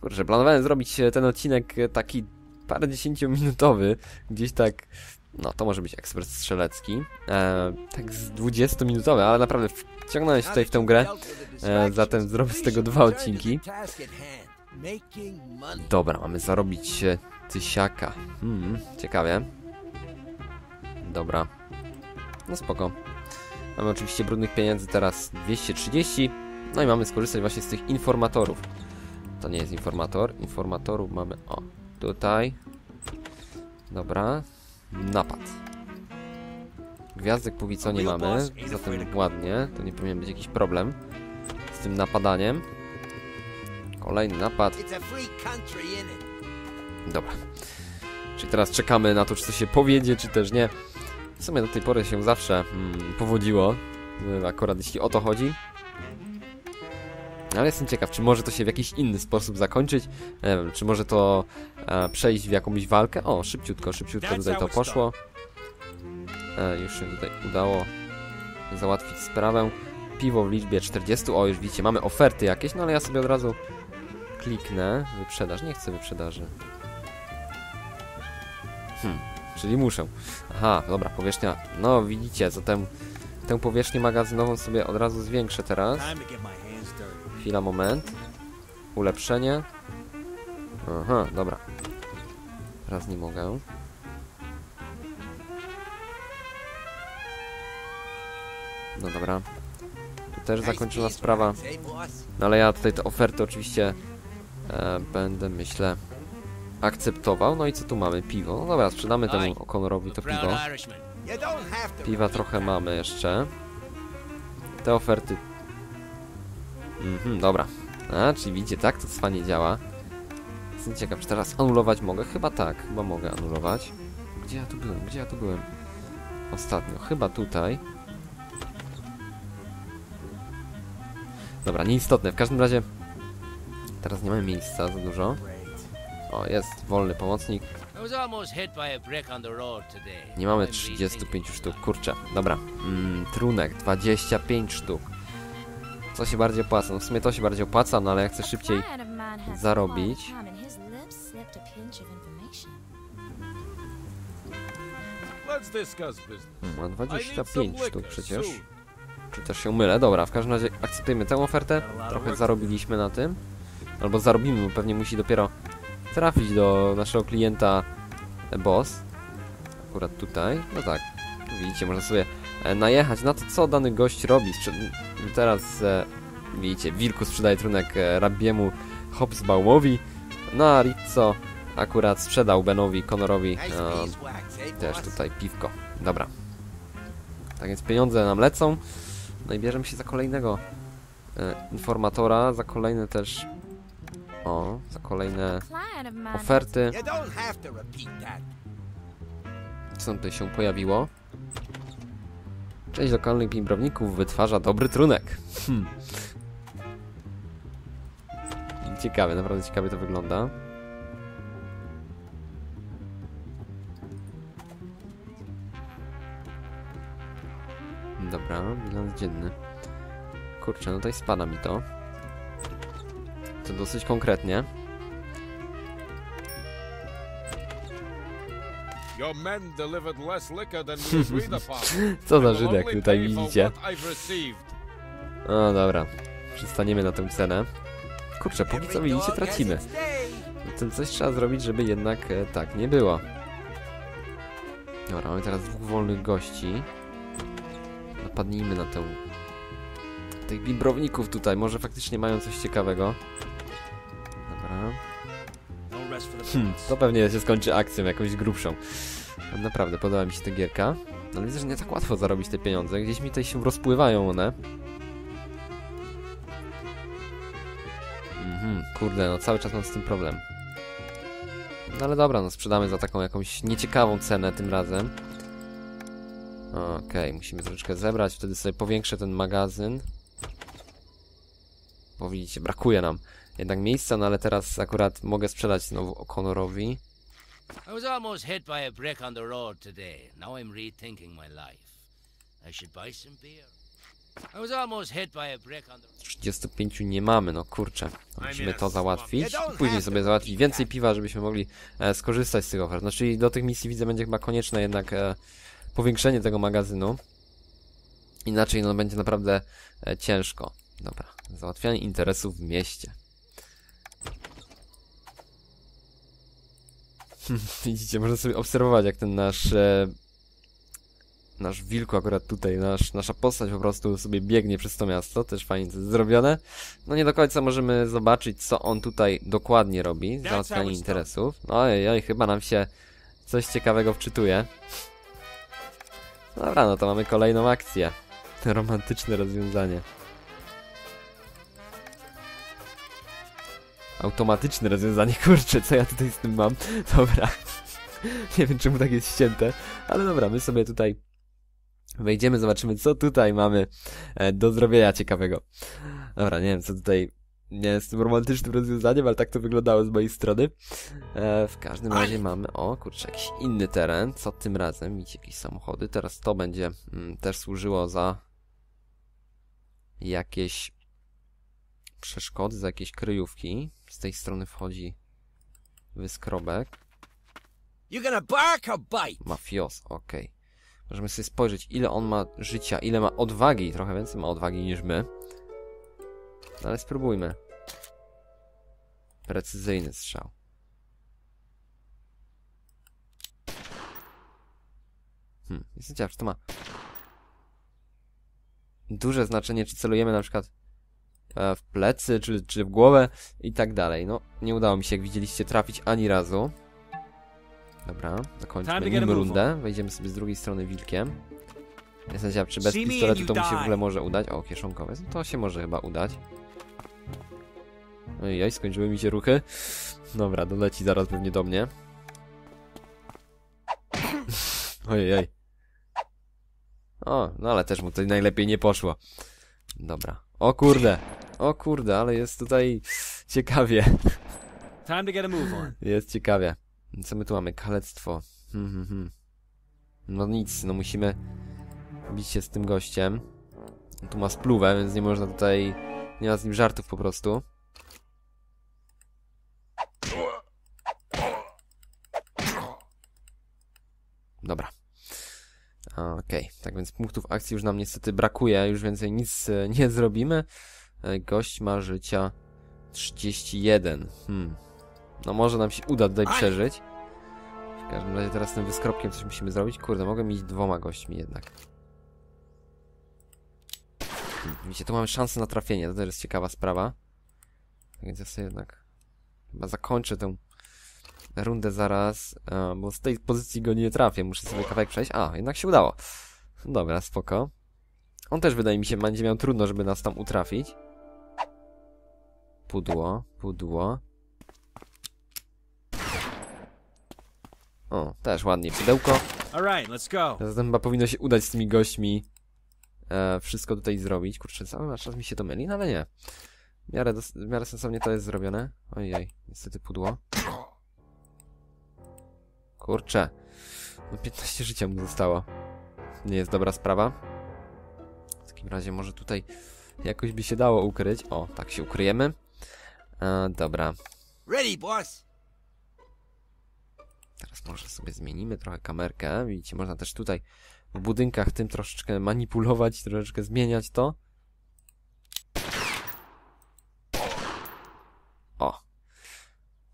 Kurczę, planowałem zrobić e, ten odcinek e, taki parę dziesięciominutowy, gdzieś tak, no to może być ekspres strzelecki, e, tak z 20-minutowy, ale naprawdę wciągnąłem się tutaj w tę grę, e, zatem zrobię z tego dwa odcinki. Dobra, mamy zarobić e, tysiaka. Hmm, ciekawie. Dobra. No spoko. Mamy oczywiście brudnych pieniędzy teraz 230. No i mamy skorzystać właśnie z tych informatorów. To nie jest informator. Informatorów mamy, o, tutaj. Dobra. Napad. Gwiazdek póki co nie mamy, zatem ładnie. To nie powinien być jakiś problem z tym napadaniem. Kolejny napad. Dobra. Czyli teraz czekamy na to, czy to się powiedzie, czy też nie. W sumie do tej pory się zawsze mm, powodziło. y, Akurat jeśli o to chodzi. Ale jestem ciekaw, czy może to się w jakiś inny sposób zakończyć. Nie wiem, czy może to e, przejść w jakąś walkę. O, szybciutko, szybciutko tutaj to poszło. E, już się tutaj udało załatwić sprawę. Piwo w liczbie 40. O, już widzicie, mamy oferty jakieś, no ale ja sobie od razu kliknę. Wyprzedaż, nie chcę wyprzedaży. Hmm, czyli muszę. Aha, dobra, powierzchnia. No, widzicie, zatem tę powierzchnię magazynową sobie od razu zwiększę teraz. Chwila, moment. Ulepszenie. Aha, dobra. Teraz nie mogę. No dobra. Tu też zakończona sprawa. No ale ja tutaj te oferty oczywiście e, będę, myślę, akceptował. No i co tu mamy? Piwo. No dobra, sprzedamy temu O'Connorowi to piwo. Piwa trochę mamy jeszcze. Te oferty. Mhm, dobra. A, czyli widzicie, tak to cwanie działa. Jestem ciekaw, czy teraz anulować mogę? Chyba tak, chyba mogę anulować. Gdzie ja tu byłem? Gdzie ja tu byłem? Ostatnio, chyba tutaj. Dobra, nieistotne. W każdym razie teraz nie mamy miejsca za dużo. O, jest wolny pomocnik. Nie mamy 35 sztuk, kurczę. Dobra, mm, trunek 25 sztuk. Co się bardziej opłaca? No w sumie to się bardziej opłaca, no ale ja chcę szybciej zarobić. Hmm, ma 25 sztuk przecież. Czy też się mylę? Dobra, w każdym razie akceptujemy tę ofertę. Trochę zarobiliśmy na tym. Albo zarobimy, bo pewnie musi dopiero trafić do naszego klienta boss. Akurat tutaj. No tak. Tu widzicie, można sobie e, najechać na to, co dany gość robi. Sprze teraz e, widzicie, Wilku sprzedaje trunek e, Rabiemu Hobsbaumowi. No a Rizzo akurat sprzedał Benowi Conorowi e, też tutaj piwko. Dobra. Tak więc pieniądze nam lecą. No i bierzemy się za kolejnego e, informatora, za kolejne też. O, za kolejne oferty. Co tutaj się pojawiło? Część lokalnych bimbrowników wytwarza dobry trunek. Hmm. Ciekawe, naprawdę ciekawie to wygląda. Dobra, bilans dzienny. Kurczę, no tutaj spada mi to. To dosyć konkretnie. Co za Żydek tutaj widzicie. No dobra, przystaniemy na tę cenę. Kurczę, póki co widzicie, tracimy. To coś trzeba zrobić, żeby jednak e, tak nie było. Dobra, mamy teraz dwóch wolnych gości. Napadnijmy na tę... Tych bimbrowników tutaj, może faktycznie mają coś ciekawego. Dobra. Hmm, to pewnie się skończy akcją jakąś grubszą. Naprawdę, podoba mi się ta gierka. Ale widzę, że nie tak łatwo zarobić te pieniądze. Gdzieś mi tutaj się rozpływają one. Mhm, kurde, no cały czas mam z tym problem. No ale dobra, no sprzedamy za taką jakąś nieciekawą cenę tym razem. Okej, musimy troszeczkę zebrać, wtedy sobie powiększę ten magazyn. Bo widzicie, brakuje nam jednak miejsca, no ale teraz akurat mogę sprzedać znowu O'Connorowi. I was almost hit by a brick on the road today. Now I'm rethinking my life. I should buy some beer. I was almost hit by a brick on the 35 nie mamy, no kurczę. Musimy to załatwić. Później sobie załatwić więcej piwa, żebyśmy mogli e, skorzystać z tych ofert. No czyli do tych misji widzę będzie chyba konieczne jednak e, powiększenie tego magazynu. Inaczej no będzie naprawdę e, ciężko. Dobra, załatwianie interesów w mieście. Widzicie, można sobie obserwować jak ten nasz e, nasz wilku akurat tutaj, nasz, nasza postać po prostu sobie biegnie przez to miasto, też fajnie to jest zrobione. No nie do końca możemy zobaczyć, co on tutaj dokładnie robi, załatwianie interesów. No ojej, oj, chyba nam się coś ciekawego wczytuje. Dobra, no to mamy kolejną akcję. Romantyczne rozwiązanie. Automatyczne rozwiązanie, kurczę, co ja tutaj z tym mam? Dobra. Nie wiem, czemu tak jest ścięte, ale dobra, my sobie tutaj Wejdziemy, zobaczymy, co tutaj mamy e, do zrobienia ciekawego. Dobra, nie wiem, co tutaj nie jest tym romantycznym rozwiązaniem, ale tak to wyglądało z mojej strony. E, w każdym razie mamy, o kurczę, jakiś inny teren. Co tym razem? Widzicie, jakieś samochody. Teraz to będzie mm, też służyło za jakieś przeszkody, za jakieś kryjówki. Z tej strony wchodzi wyskrobek. You gonna bark or bite? Mafios, okej. Możemy sobie spojrzeć, ile on ma życia, ile ma odwagi. Trochę więcej ma odwagi niż my. No ale spróbujmy. Precyzyjny strzał. Hmm, jestem ciekaw, czy to ma duże znaczenie, czy celujemy na przykład w plecy, czy, czy w głowę i tak dalej. No, nie udało mi się, jak widzieliście, trafić ani razu. Dobra, dokończmy nim rundę. Wejdziemy sobie z drugiej strony wilkiem. Jestem ciekaw, czy bez pistoletu to mu się w ogóle może udać. O, kieszonkowe. No to się może chyba udać. Ojej, skończyły mi się ruchy. Dobra, doleci zaraz pewnie do mnie. Ojej. O, no ale też mu to najlepiej nie poszło. Dobra. O kurde. O kurde, ale jest tutaj ciekawie. Time to get a move on. Jest ciekawie. Co my tu mamy? Kalectwo. Hmm, hmm, hmm. No nic, no musimy bić się z tym gościem. On tu ma spluwę, więc nie można tutaj... Nie ma z nim żartów po prostu. Dobra. Okej, tak więc punktów akcji już nam niestety brakuje, już więcej nic e, nie zrobimy. E, Gość ma życia 31. Hmm. No może nam się uda tutaj przeżyć. W każdym razie teraz tym wyskropkiem coś musimy zrobić. Kurde, mogę mieć dwoma gośćmi jednak. Hmm, Widzicie, tu mamy szansę na trafienie, to też jest ciekawa sprawa. Tak Więc ja sobie jednak chyba zakończę tę rundę zaraz, e, bo z tej pozycji go nie trafię, muszę sobie kawałek przejść. A, jednak się udało. Dobra, spoko. On też wydaje mi się będzie miał trudno, żeby nas tam utrafić. Pudło, pudło. O, też ładnie pudełko. Zatem chyba powinno się udać z tymi gośćmi e, wszystko tutaj zrobić. Kurczę, cały czas mi się to myli, no ale nie. W miarę, w miarę sensownie to jest zrobione. Ojej, niestety pudło. Kurczę. No 15 życia mu zostało. Nie jest dobra sprawa. W takim razie może tutaj jakoś by się dało ukryć. O, tak się ukryjemy. E, dobra. Ready, boss. Teraz może sobie zmienimy trochę kamerkę. Widzicie, można też tutaj w budynkach tym troszeczkę manipulować, troszeczkę zmieniać to. O.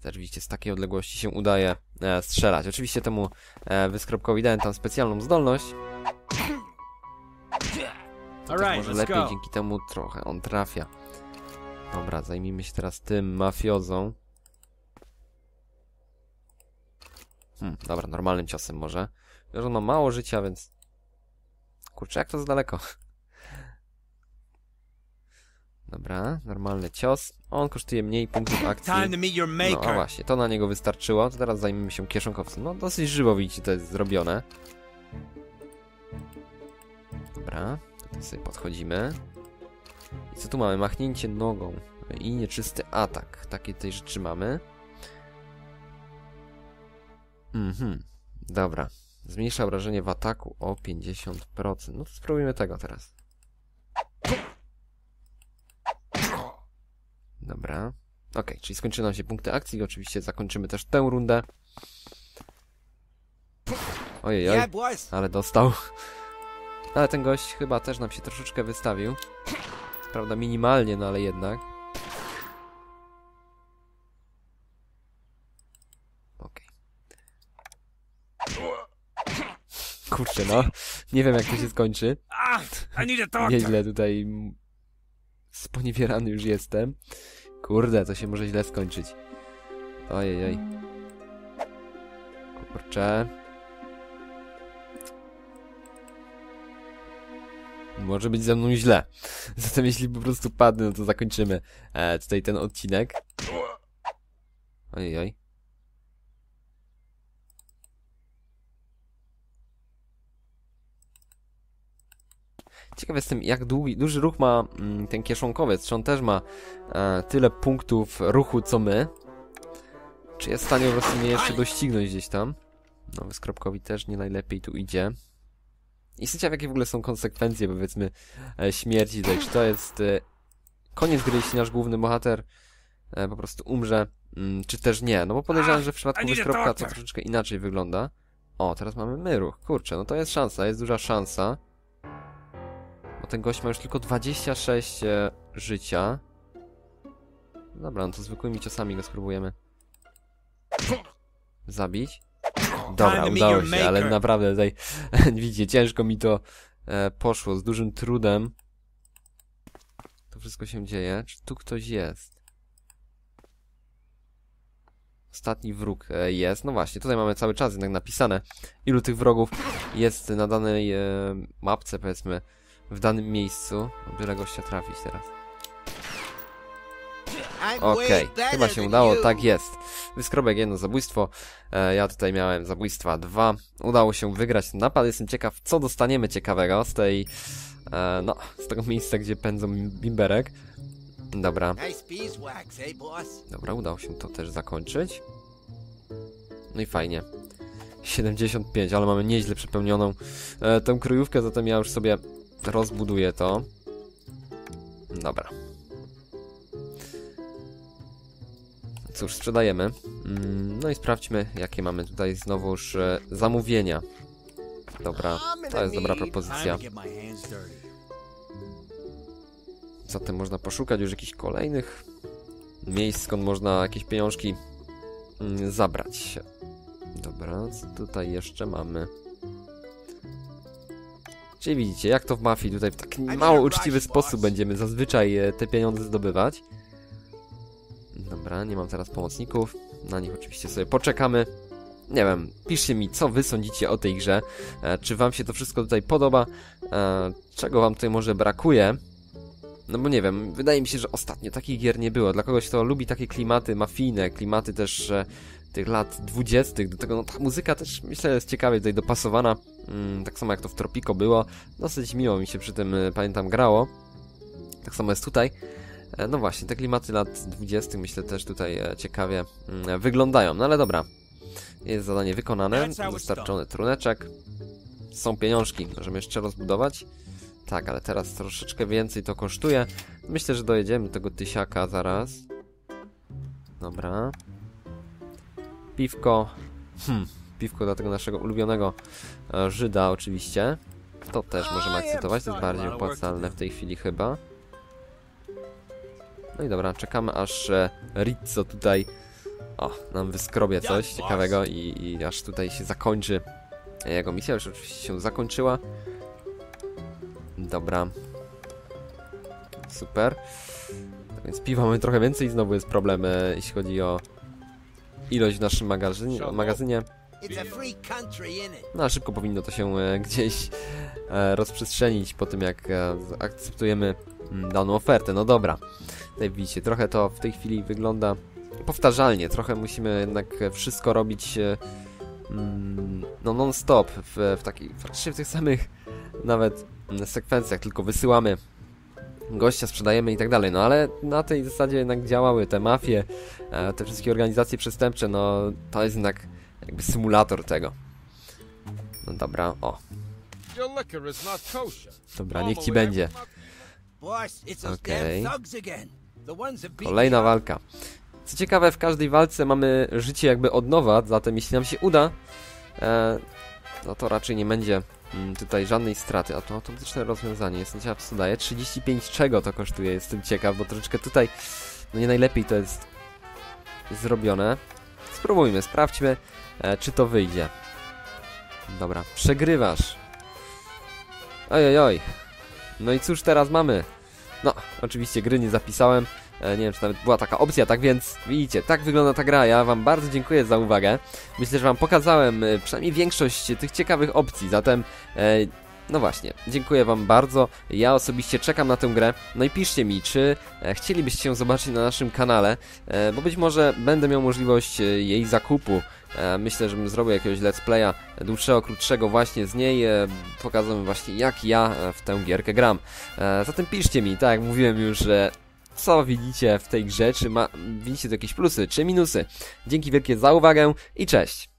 Też widzicie, z takiej odległości się udaje e, strzelać. Oczywiście temu e, wyskropkowi dałem tam specjalną zdolność. Tak right, może lepiej dzięki temu trochę on trafia. Dobra, zajmijmy się teraz tym mafiozą. Hmm, dobra, normalnym ciosem może. Tylko, że on ma mało życia, więc... Kurczę, jak to z daleko? Dobra, normalny cios. On kosztuje mniej punktów akcji. No, a właśnie, to na niego wystarczyło. To teraz zajmiemy się kieszonkowcem. No, dosyć żywo widzicie, to jest zrobione. Dobra, tutaj sobie podchodzimy. I co tu mamy? Machnięcie nogą i nieczysty atak. Takie tej rzeczy mamy. Mhm, dobra. Zmniejsza wrażenie w ataku o 50%. No to spróbujmy tego teraz. Dobra. Okej, czyli skończy nam się punkty akcji. Oczywiście zakończymy też tę rundę. Ojej, ale dostał. Ale ten gość chyba też nam się troszeczkę wystawił. Prawda, minimalnie, no ale jednak. Okej. Kurczę, no. Nie wiem, jak to się skończy. Doctor. Nieźle tutaj sponiewierany już jestem. Kurde, to się może źle skończyć. Ojej, oj. Kurczę. Może być ze mną źle. Zatem jeśli po prostu padnę, no to zakończymy e, tutaj ten odcinek. Ojej, oj. Ciekaw jestem, jak długi, duży ruch ma mm, ten kieszonkowiec. Czy on też ma e, tyle punktów ruchu, co my? Czy jest w stanie po prostu mnie jeszcze doścignąć gdzieś tam? Nowy skropkowi też nie najlepiej tu idzie. I ciekaw, jakie w ogóle są konsekwencje, powiedzmy, e, śmierci tutaj. Czy to jest e, koniec gry, jeśli nasz główny bohater e, po prostu umrze, mm, czy też nie? No bo podejrzewam, że w przypadku wyskropka to troszeczkę inaczej wygląda. O, teraz mamy my ruch. Kurczę, no to jest szansa, jest duża szansa. Bo ten gość ma już tylko 26 e, życia. Dobra, no to zwykłymi ciosami go spróbujemy zabić. Dobra, udało się, ale naprawdę tutaj, widzicie, ciężko mi to e, poszło, z dużym trudem. To wszystko się dzieje. Czy tu ktoś jest? Ostatni wróg e, jest. No właśnie, tutaj mamy cały czas jednak napisane, ilu tych wrogów jest na danej e, mapce, powiedzmy, w danym miejscu. Byle gościa trafić teraz. Okej, better chyba się udało, tak jest. Wyskrobek jedno zabójstwo, e, ja tutaj miałem zabójstwa dwa. Udało się wygrać ten napad, jestem ciekaw, co dostaniemy ciekawego z tej, e, no, z tego miejsca, gdzie pędzą bim- bimberek. Dobra, dobra, udało się to też zakończyć. No i fajnie. 75, ale mamy nieźle przepełnioną e, tę kryjówkę, zatem ja już sobie rozbuduję to. Dobra. Cóż, sprzedajemy. Mm, No i sprawdźmy, jakie mamy tutaj znowuż e, zamówienia. Dobra, to jest dobra propozycja. Zatem można poszukać już jakichś kolejnych miejsc, skąd można jakieś pieniążki mm, zabrać. Dobra, co tutaj jeszcze mamy? Czyli widzicie, jak to w mafii, tutaj w taki mało uczciwy sposób będziemy zazwyczaj e, te pieniądze zdobywać. Dobra, nie mam teraz pomocników, na nich oczywiście sobie poczekamy. Nie wiem, piszcie mi, co wy sądzicie o tej grze, e, czy wam się to wszystko tutaj podoba, e, czego wam tutaj może brakuje. No bo nie wiem, wydaje mi się, że ostatnio takich gier nie było. Dla kogoś, kto lubi takie klimaty mafijne, klimaty też e, tych lat dwudziestych, do tego no, ta muzyka też myślę jest ciekawie tutaj dopasowana, mm, tak samo jak to w Tropico było. Dosyć miło mi się przy tym, e, pamiętam, grało. Tak samo jest tutaj. E, no właśnie, te klimaty lat dwudziestych myślę też tutaj e, ciekawie mm, wyglądają. No ale dobra, jest zadanie wykonane, dostarczony truneczek. Są pieniążki, możemy jeszcze rozbudować. Tak, ale teraz troszeczkę więcej to kosztuje. Myślę, że dojedziemy do tego tysiaka zaraz. Dobra. Piwko. Hmm, piwko dla tego naszego ulubionego e, Żyda oczywiście. To też możemy akceptować, to jest bardziej opłacalne w tej chwili chyba. No i dobra, czekamy aż e, Rizzo tutaj o, nam wyskrobie coś ciekawego i, i aż tutaj się zakończy jego misja. Już oczywiście się zakończyła. Dobra. Super. Tak więc piwa mamy trochę więcej i znowu jest problem, e, jeśli chodzi o ilość w naszym magazynie. No a szybko powinno to się e, gdzieś e, rozprzestrzenić po tym, jak e, akceptujemy daną ofertę. No dobra. Tutaj widzicie, trochę to w tej chwili wygląda powtarzalnie. Trochę musimy jednak wszystko robić e, mm, no non-stop w, w takich, praktycznie w tych samych nawet mm, sekwencjach, tylko wysyłamy gościa, sprzedajemy i tak dalej. No ale na tej zasadzie jednak działały te mafie, e, te wszystkie organizacje przestępcze, no to jest jednak jakby symulator tego. No dobra, o, dobra, niech ci będzie. Beat Kolejna walka. Co ciekawe, w każdej walce mamy życie jakby od nowa, zatem jeśli nam się uda, e, no to raczej nie będzie mm, tutaj żadnej straty. A to automatyczne rozwiązanie, jestem ciekaw co daje. 35 czego to kosztuje, jestem ciekaw, bo troszeczkę tutaj no nie najlepiej to jest zrobione. Spróbujmy, sprawdźmy, e, czy to wyjdzie. Dobra, przegrywasz. Oj, oj, oj. No i cóż teraz mamy? No, oczywiście gry nie zapisałem. E, Nie wiem, czy nawet była taka opcja, tak więc widzicie, tak wygląda ta gra. Ja Wam bardzo dziękuję za uwagę. Myślę, że Wam pokazałem e, przynajmniej większość tych ciekawych opcji, zatem e, no właśnie, dziękuję Wam bardzo. Ja osobiście czekam na tę grę. No i piszcie mi, czy chcielibyście ją zobaczyć na naszym kanale, bo być może będę miał możliwość jej zakupu. E, Myślę, że bym zrobił jakiegoś let's playa dłuższego, krótszego właśnie z niej. e, Pokazuję właśnie jak ja e, w tę gierkę gram. Zatem piszcie mi, tak jak mówiłem już, co widzicie w tej grze, czy ma, widzicie jakieś plusy, czy minusy. Dzięki wielkie za uwagę i cześć!